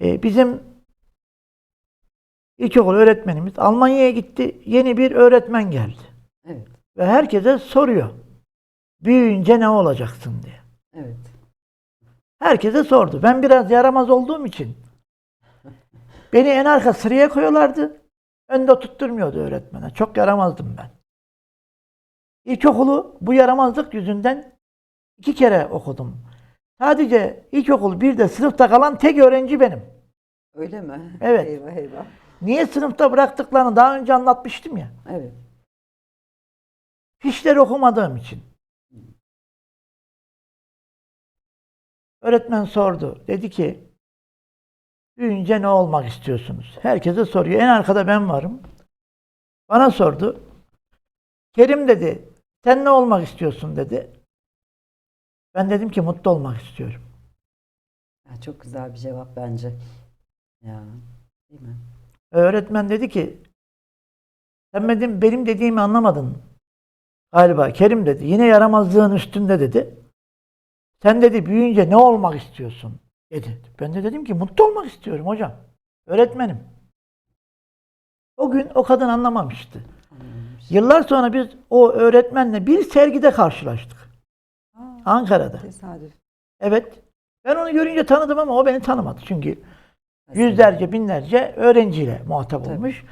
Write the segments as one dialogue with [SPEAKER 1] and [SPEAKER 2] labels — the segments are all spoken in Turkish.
[SPEAKER 1] E, bizim ilkokul öğretmenimiz Almanya'ya gitti. Yeni bir öğretmen geldi.
[SPEAKER 2] Evet.
[SPEAKER 1] Ve herkese soruyor. Büyüyünce ne olacaksın diye.
[SPEAKER 2] Evet.
[SPEAKER 1] Herkese sordu. Ben biraz yaramaz olduğum için beni en arka sıraya koyuyorlardı. Önde tutturmuyordu öğretmene. Çok yaramazdım ben. İlkokulu bu yaramazlık yüzünden iki kere okudum. Sadece ilkokul bir de sınıfta kalan tek öğrenci benim.
[SPEAKER 2] Öyle mi?
[SPEAKER 1] Evet.
[SPEAKER 2] Eyvah eyvah.
[SPEAKER 1] Niye sınıfta bıraktıklarını daha önce anlatmıştım ya.
[SPEAKER 2] Evet.
[SPEAKER 1] Fişleri okumadığım için. Öğretmen sordu. Dedi ki büyüyünce ne olmak istiyorsunuz? Herkese soruyor. En arkada ben varım. Bana sordu. Kerim dedi. Sen ne olmak istiyorsun dedi. Ben dedim ki mutlu olmak istiyorum.
[SPEAKER 2] Ya, çok güzel bir cevap bence. Ya. Değil mi?
[SPEAKER 1] Öğretmen dedi ki sen benim, benim dediğimi anlamadın galiba. Kerim dedi. Yine yaramazlığın üstünde dedi. Sen dedi büyüyünce ne olmak istiyorsun dedi. Ben de dedim ki mutlu olmak istiyorum hocam. Öğretmenim. O gün o kadın anlamamıştı.
[SPEAKER 2] Anlamış.
[SPEAKER 1] Yıllar sonra biz o öğretmenle bir sergide karşılaştık.
[SPEAKER 2] Aa,
[SPEAKER 1] Ankara'da.
[SPEAKER 2] tesadüf.
[SPEAKER 1] Evet. Ben onu görünce tanıdım ama o beni tanımadı. Çünkü yüzlerce binlerce öğrenciyle muhatap
[SPEAKER 2] Tabii.
[SPEAKER 1] olmuş.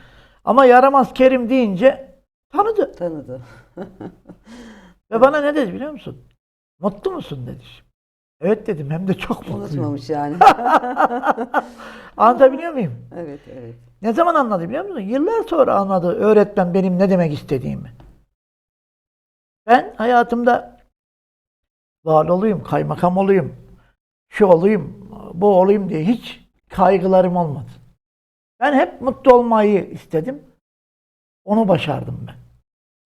[SPEAKER 1] Ama yaramaz Kerim deyince tanıdı.
[SPEAKER 2] Tanıdı.
[SPEAKER 1] Ve bana ne dedi biliyor musun? Mutlu musun dedi. Evet dedim hem de çok mutluyum.
[SPEAKER 2] Unutmamış yani.
[SPEAKER 1] Anlatabiliyor muyum?
[SPEAKER 2] evet evet.
[SPEAKER 1] Ne zaman anladı biliyor musun? Yıllar sonra anladı öğretmen benim ne demek istediğimi. Ben hayatımda vali olayım, kaymakam olayım, şu olayım, bu olayım diye hiç kaygılarım olmadı. Ben hep mutlu olmayı istedim. Onu başardım ben.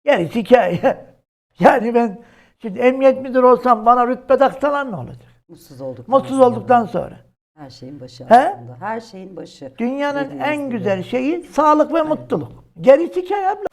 [SPEAKER 1] Gerisi hikaye. Yani ben şimdi emniyet müdürü olsam bana rütbe taksalar ne olacak?
[SPEAKER 2] Mutsuz olduktan
[SPEAKER 1] Mutsuz
[SPEAKER 2] sonra.
[SPEAKER 1] olduktan sonra.
[SPEAKER 2] Her şeyin başı
[SPEAKER 1] He?
[SPEAKER 2] aslında. Her şeyin başı.
[SPEAKER 1] Dünyanın
[SPEAKER 2] Dediğiniz
[SPEAKER 1] en
[SPEAKER 2] gibi.
[SPEAKER 1] güzel şeyi sağlık ve mutluluk. Gerisi hikaye abla.